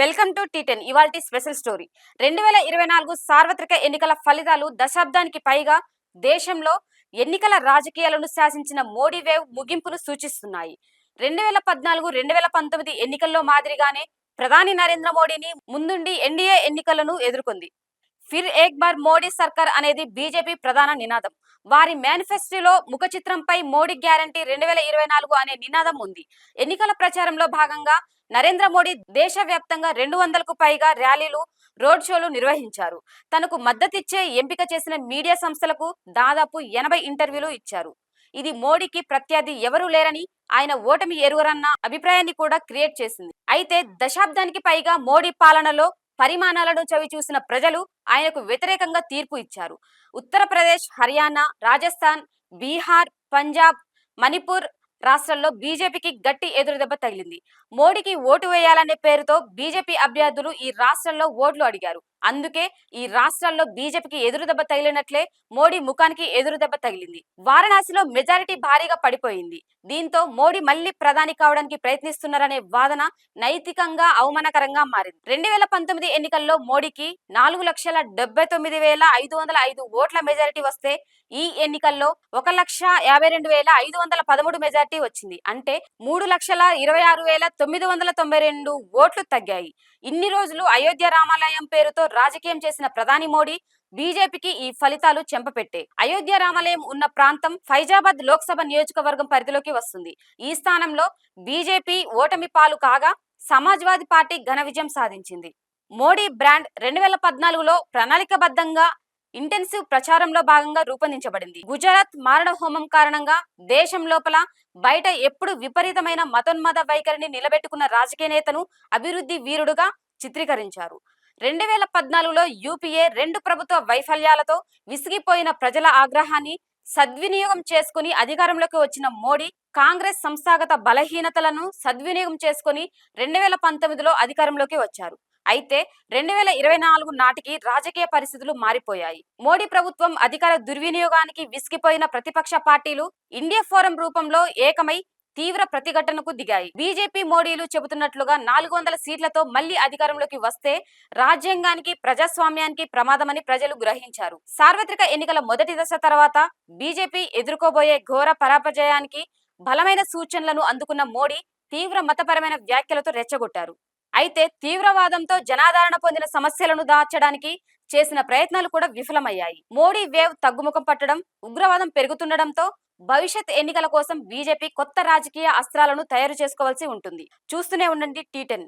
Welcome to T ten ఇవాల్టి special story. రెండు వేల ఇరవై నాలుగు సార్వత్రిక ఎన్నికల ఫలితాలు దశాబ్దానికి పైగా దేశంలో ఎన్నికల రాజకీయాలను శాసించిన మోడీ వేవ్ ముగింపును సూచిస్తున్నాయి. రెండు వేల పద్నాలుగు రెండు వేల పంతొమ్మిది ఎన్నికల్లో మాదిరిగానే ప్రధాని నరేంద్ర మోడీని ముందుండి ఎన్డీఏ ఎన్నికలను ఎదుర్కొంది. ఫిర్ ఏక్ బార్ మోడీ సర్కార్ అనేది బీజేపీ ప్రధాన నినాదం. వారి మేనిఫెస్టోలో ముఖ చిత్రంపై మోడీ గ్యారంటీ రెండు వేల ఇరవై నాలుగు అనే నినాదం ఉంది. ఎన్నికల ప్రచారంలో భాగంగా నరేంద్ర మోడీ దేశవ్యాప్తంగా రెండు వందలకు పైగా ర్యాలీలు రోడ్ షోలు నిర్వహించారు. తనకు మద్దతిచ్చే ఎంపిక చేసిన మీడియా సంస్థలకు దాదాపు ఎనభై ఇంటర్వ్యూలు ఇచ్చారు. ఇది మోడీకి ప్రత్యర్థి ఎవరూ లేరని ఆయన ఓటమి ఎరుగరన్న అభిప్రాయాన్ని కూడా క్రియేట్ చేసింది. అయితే దశాబ్దానికి పైగా మోడీ పాలనలో పరిమాణాలను చవి చూసిన ప్రజలు ఆయనకు వ్యతిరేకంగా తీర్పు ఇచ్చారు. ఉత్తరప్రదేశ్ హర్యానా రాజస్థాన్ బీహార్ పంజాబ్ మణిపూర్ రాష్ట్రంలో బీజేపీకి గట్టి ఎదురుదెబ్బ తగిలింది. మోడీకి ఓటు వేయాలనే పేరుతో బీజేపీ అభ్యర్థులు ఈ రాష్ట్రంలో ఓట్లు అడిగారు. అందుకే ఈ రాష్ట్రాల్లో బీజేపీకి ఎదురుదెబ్బ తగిలినట్లే మోడీ ముఖానికి ఎదురుదెబ్బ తగిలింది. వారణాసిలో మెజారిటీ భారీగా పడిపోయింది. దీంతో మోడీ మళ్ళీ ప్రధాని కావడానికి ప్రయత్నిస్తున్నారనే వాదన నైతికంగా అవమానకరంగా మారింది. రెండు వేల పంతొమ్మిది ఎన్నికల్లో మోడీకి నాలుగు లక్షల డెబ్బై తొమ్మిది వేల ఐదు వందల ఐదు ఓట్ల మెజారిటీ వస్తే ఈ ఎన్నికల్లో ఒక లక్ష యాభై రెండు వేల ఐదు వందల పదమూడు మెజారిటీ వచ్చింది. అంటే మూడు లక్షల ఇరవై ఆరు వేల తొమ్మిది వందల తొంభై రెండు ఓట్లు తగ్గాయి. ఇన్ని రోజులు అయోధ్య రామాలయం పేరుతో రాజకీయం చేసిన ప్రధాని మోడీ బీజేపీకి ఈ ఫలితాలు చెంపపెట్టే. అయోధ్య రామాలయం ఉన్న ప్రాంతం ఫైజాబాద్ లోక్సభ నియోజకవర్గం పరిధిలోకి వస్తుంది. ఈ స్థానంలో బీజేపీ ఓటమి పాలు కాగా సమాజ్వాదీ పార్టీ ఘన విజయం సాధించింది. మోడీ బ్రాండ్ రెండు వేల పద్నాలుగులో ప్రణాళికబద్ధంగా ఇంటెన్సివ్ ప్రచారంలో భాగంగా రూపొందించబడింది. గుజరాత్ మారణ హోమం కారణంగా దేశం లోపల బయట ఎప్పుడు విపరీతమైన మతోన్మద వైఖరిని నిలబెట్టుకున్న రాజకీయ నేతను అభివృద్ధి వీరుడుగా చిత్రీకరించారు. రెండు వేల పద్నాలుగులో యూపీఏ రెండు ప్రభుత్వ వైఫల్యాలతో విసిగిపోయిన ప్రజల ఆగ్రహాన్ని సద్వినియోగం చేసుకుని అధికారంలోకి వచ్చిన మోడీ కాంగ్రెస్ సంస్థాగత బలహీనతలను సద్వినియోగం చేసుకుని రెండు వేల పంతొమ్మిదిలో అధికారంలోకి వచ్చారు. అయితే రెండు వేల ఇరవై నాలుగు నాటికి రాజకీయ పరిస్థితులు మారిపోయాయి. మోడీ ప్రభుత్వం అధికార దుర్వినియోగానికి విసిగిపోయిన ప్రతిపక్ష పార్టీలు ఇండియా ఫోరం రూపంలో ఏకమై తీవ్ర ప్రతిఘటనకు దిగాయి. బీజేపీ మోడీలు చెబుతున్నట్లుగా నాలుగు వందల సీట్లతో మళ్ళీ అధికారంలోకి వస్తే రాజ్యాంగానికి ప్రజాస్వామ్యానికి ప్రమాదమని ప్రజలు గ్రహించారు. సార్వత్రిక ఎన్నికల మొదటి దశ తర్వాత బీజేపీ ఎదుర్కోబోయే ఘోర పరాపజయానికి బలమైన సూచనలను అందుకున్న మోడీ తీవ్ర మతపరమైన వ్యాఖ్యలతో రెచ్చగొట్టారు. అయితే తీవ్రవాదంతో జనాదరణ పొందిన సమస్యలను దాచడానికి చేసిన ప్రయత్నాలు కూడా విఫలమయ్యాయి. మోడీ వేవ్ తగ్గుముఖం పట్టడం ఉగ్రవాదం పెరుగుతుండటంతో భవిష్యత్ ఎన్నికల కోసం బీజేపీ కొత్త రాజకీయ అస్త్రాలను తయారు చేసుకోవాల్సి ఉంటుంది. చూస్తూనే ఉండండి టీ టెన్.